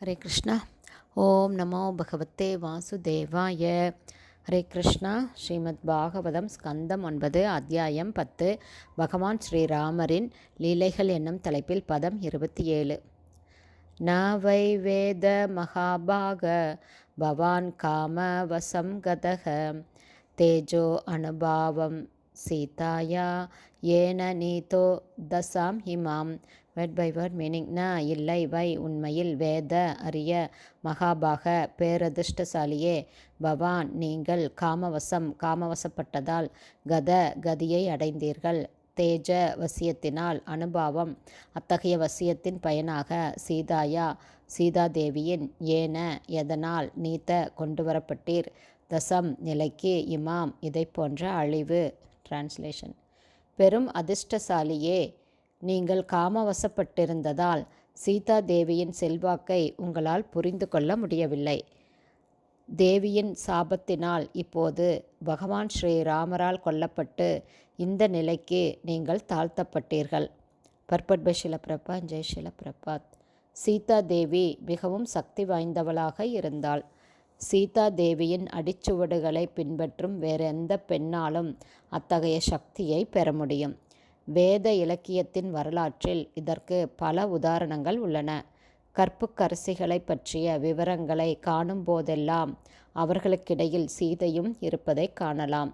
ஹரே கிருஷ்ணா. ஓம் நமோ பகவத்தே வாசுதேவாய. ஹரே கிருஷ்ணா. ஸ்ரீமத் பாகவதம் ஸ்கந்தம் ஒன்பது அத்தியாயம் பத்து. பகவான் ஸ்ரீராமரின் லீலைகள் என்னும் தலைப்பில் பதம் இருபத்தி ஏழு ந வை வேத மகாபாக பவான் காம வசம் கதக தேஜோ அனுபாவம். சீதாயா ஏன நீதோ தசாம் ஹிமாம்? வெட் பை வேர்ட் மீனிங் ந இல்லை வை உண்மையில் வேத அரிய மகாபாக பேரதிர்ஷ்டசாலியே. பவான் நீங்கள் காமவசம் காமவசப்பட்டதால் கத கதியை அடைந்தீர்கள். தேஜ வசியத்தினால் அனுபாவம் அத்தகைய வசியத்தின் பயனாக சீதாயா சீதாதேவியின் ஏன எதனால் நீத்த கொண்டு வரப்பட்டீர் தசம் நிலைக்கு இமாம் இதை போன்ற அழிவு. டிரான்ஸ்லேஷன் பெரும் அதிர்ஷ்டசாலியே நீங்கள் காமவசப்பட்டிருந்ததால் சீதா தேவியின் செல்வாக்கை உங்களால் புரிந்து கொள்ள முடியவில்லை. தேவியின் சாபத்தினால் இப்போது பகவான் ஸ்ரீராமரால் கொல்லப்பட்டு இந்த நிலைக்கு நீங்கள் தாழ்த்தப்பட்டீர்கள். பர்பட் பை ஷிலப்பிரபா ஜெய் சீதா தேவி மிகவும் சக்தி வாய்ந்தவளாக இருந்தாள். சீதா தேவியின் அடிச்சுவடுகளை பின்பற்றும் வேறெந்த பெண்ணாலும் அத்தகைய சக்தியை பெற முடியும். வேத இலக்கியத்தின் வரலாற்றில் இதற்கு பல உதாரணங்கள் உள்ளன. கற்புக்கரசிகளை பற்றிய விவரங்களை காணும் போதெல்லாம் அவர்களுக்கிடையில் சீதையும் இருப்பதை காணலாம்.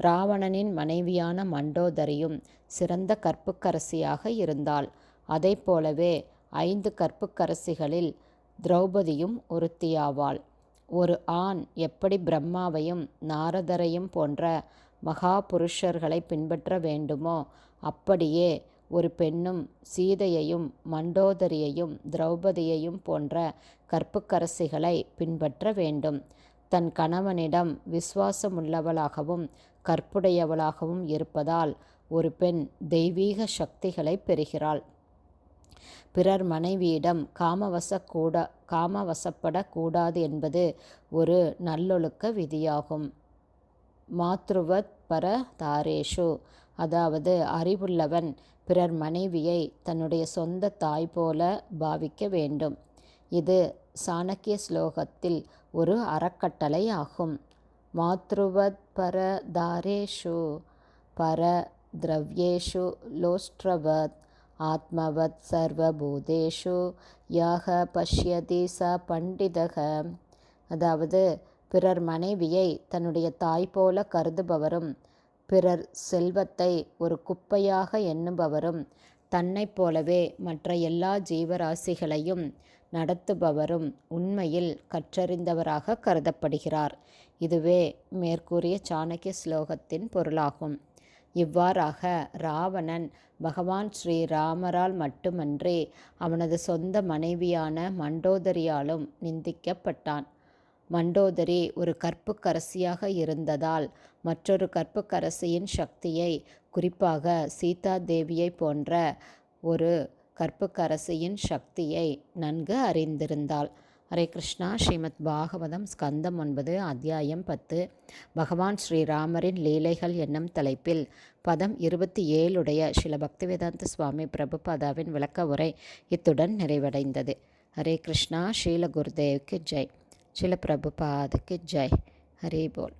ராவணனின் மனைவியான மண்டோதரியும் சிறந்த கற்புக்கரசியாக இருந்தாள். அதை போலவே ஐந்து கற்புக்கரசிகளில் திரௌபதியும் ஒருத்தியாவாள். ஒரு ஆண் எப்படி பிரம்மாவையும் நாரதரையும் போன்ற மகா புருஷர்களை பின்பற்ற வேண்டுமோ அப்படியே ஒரு பெண்ணும் சீதையையும் மண்டோதரியையும் திரௌபதியையும் போன்ற கற்புக்கரசிகளை பின்பற்ற வேண்டும். தன் கணவனிடம் விசுவாசமுள்ளவளாகவும் கற்புடையவளாகவும் இருப்பதால் ஒரு பெண் தெய்வீக சக்திகளை பெறுகிறாள். பிறர் மனைவியிடம் காமவசக்கூட காமவசப்படக்கூடாது என்பது ஒரு நல்லொழுக்க விதியாகும். மாத்ருவத் பர தாரேஷு அதாவது அறிவுள்ளவன் பிறர் மனைவியை தன்னுடைய சொந்த தாய் போல பாவிக்க வேண்டும். இது சாணக்கிய ஸ்லோகத்தில் ஒரு அறக்கட்டளை ஆகும். மாத்ருவத் பர தாரேஷு பர திரவ்யேஷு லோஸ்ட்ரவத் ஆத்மவத் சர்வபூதேஷு யாக பஷ்யதி ச பண்டிதக. அதாவது பிறர் மனைவியை தன்னுடைய தாய் போல கருதுபவரும் பிறர் செல்வத்தை ஒரு குப்பையாக எண்ணுபவரும் தன்னைப் போலவே மற்ற எல்லா ஜீவராசிகளையும் நடத்துபவரும் உண்மையில் கற்றறிந்தவராக கருதப்படுகிறார். இதுவே மேற்கூறிய சாணக்கிய ஸ்லோகத்தின் பொருளாகும். இவ்வாறாக ராவணன் பகவான் ஸ்ரீராமரால் மட்டுமன்றி அவனது சொந்த மனைவியான மண்டோதரியாலும் நிந்திக்கப்பட்டான். மண்டோதரி ஒரு கற்புக்கரசியாக இருந்ததால் மற்றொரு கற்புக்கரசியின் சக்தியை குறிப்பாக சீதா தேவியை போன்ற ஒரு கற்புக்கரசியின் சக்தியை நன்கு அறிந்திருந்தாள். ஹரே கிருஷ்ணா. ஸ்ரீமத் பாகவதம் ஸ்கந்தம் ஒன்பது அத்தியாயம் பத்து. பகவான் ஸ்ரீராமரின் லீலைகள் என்னும் தலைப்பில் பதம் இருபத்தி ஏழுடைய ஸ்ரீல பக்திவேதாந்த சுவாமி பிரபுபாதாவின் விளக்க உரை இத்துடன் நிறைவடைந்தது. ஹரே கிருஷ்ணா. ஸ்ரீல குருதேவுக்கு ஜெய். ஸ்ரீல பிரபுபாதுக்கு ஜெய். ஹரே போல்.